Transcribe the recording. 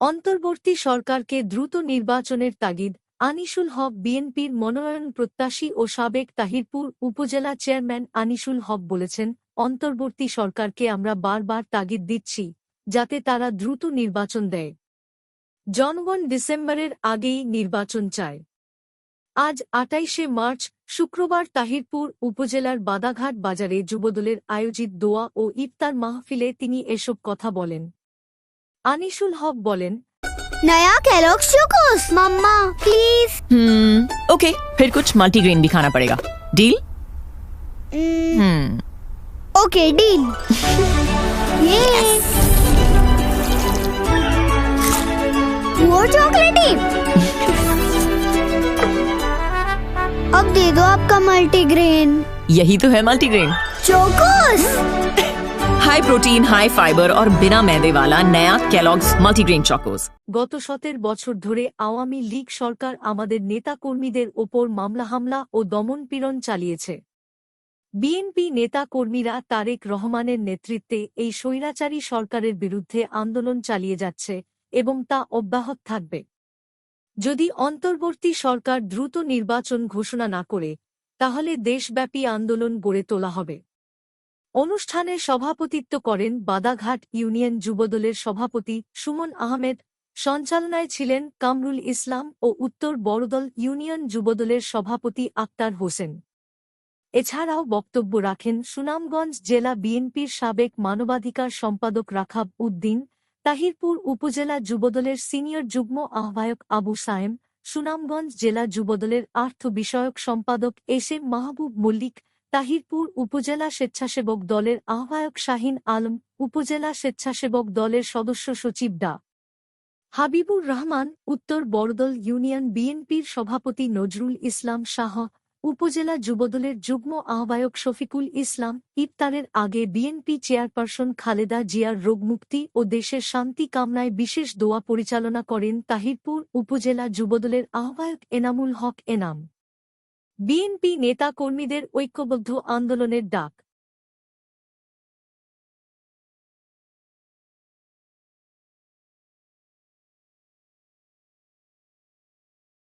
অন্তর্বর্তী সরকারকে দ্রুত নির্বাচনের তাগিদ, আনিসুল হক বিএনপির মনোনয়ন প্রত্যাশী ও সাবেক তাহিরপুর উপজেলা চেয়ারম্যান আনিসুল হক বলেছেন, অন্তর্বর্তী সরকারকে আমরা বারবার তাগিদ দিচ্ছি, যাতে তারা দ্রুত নির্বাচন দেয়। জনগণ ডিসেম্বরের আগেই নির্বাচন চায়। আজ আটাইশে মার্চ, শুক্রবার তাহিরপুর উপজেলার বাদাঘাট বাজারে যুবদলের আয়োজিত দোয়া ও ইফতার মাহফিলে তিনি এসব কথা বলেন। আনিসুল হক বলেন नया Kellogg's Chocos mamma please hmm okay फिर कुछ मल्टीग्रेन भी खाना पड़ेगा डील हम्म ओके डील ये वो चॉकलेटी अब दे दो आपका मल्टीग्रेन यही तो है multigrain Chocos High protein high fibre আর বিনা মেদেওয়ালা নয়া ক্যালগস মাল্টিগ্রেন চকোস গত সতের বছর ধরে আওয়ামী লীগ সরকার আমাদের নেতা কর্মীদের ওপর মামলা, হামলা ও দমন পীড়ন চালিয়েছে। বিএনপি নেতা কর্মীরা তারেক রহমানের নেতৃত্বে এই স্বৈরাচারী সরকারের বিরুদ্ধে আন্দোলন চালিয়ে যাচ্ছে এবং তা অব্যাহত থাকবে। যদি অন্তর্বর্তী সরকার দ্রুত নির্বাচন ঘোষণা না করে, তাহলে দেশব্যাপী আন্দোলন গড়ে তোলা হবে। অনুষ্ঠানে সভাপতিত্ব করেন বাদাঘাট ইউনিয়ন যুবদলের সভাপতি সুমন আহমেদ, সঞ্চালনায় ছিলেন কামরুল ইসলাম ও উত্তর বড়দল ইউনিয়ন যুবদলের সভাপতি আক্তার হোসেন। এছাড়াও বক্তব্য রাখেন সুনামগঞ্জ জেলা বিএনপির সাবেক মানবাধিকার সম্পাদক রাখাব উদ্দিন, তাহিরপুর উপজেলা যুবদলের সিনিয়র যুগ্ম আহ্বায়ক আবু সায়েম, সুনামগঞ্জ জেলা যুবদলের আর্থ বিষয়ক সম্পাদক এস এম মাহবুব মল্লিক তাহিরপুর উপজেলা স্বেচ্ছাসেবক দলের আহ্বায়ক শাহিন আলম, উপজেলা স্বেচ্ছাসেবক দলের সদস্য সচিব ডা। হাবিবুর রহমান, উত্তর বড়দল ইউনিয়ন বিএনপির সভাপতি নজরুল ইসলাম শাহ, উপজেলা যুবদলের যুগ্ম আহ্বায়ক শফিকুল ইসলাম, ইফতারের আগে বিএনপি চেয়ারপারসন খালেদা জিয়ার রোগমুক্তি ও দেশের শান্তি কামনায় বিশেষ দোয়া পরিচালনা করেন তাহিরপুর উপজেলা যুবদলের আহ্বায়ক এনামুল হক এনাম। বিএনপি নেতাকর্মীদের ঐক্যবদ্ধ আন্দোলনের ডাক।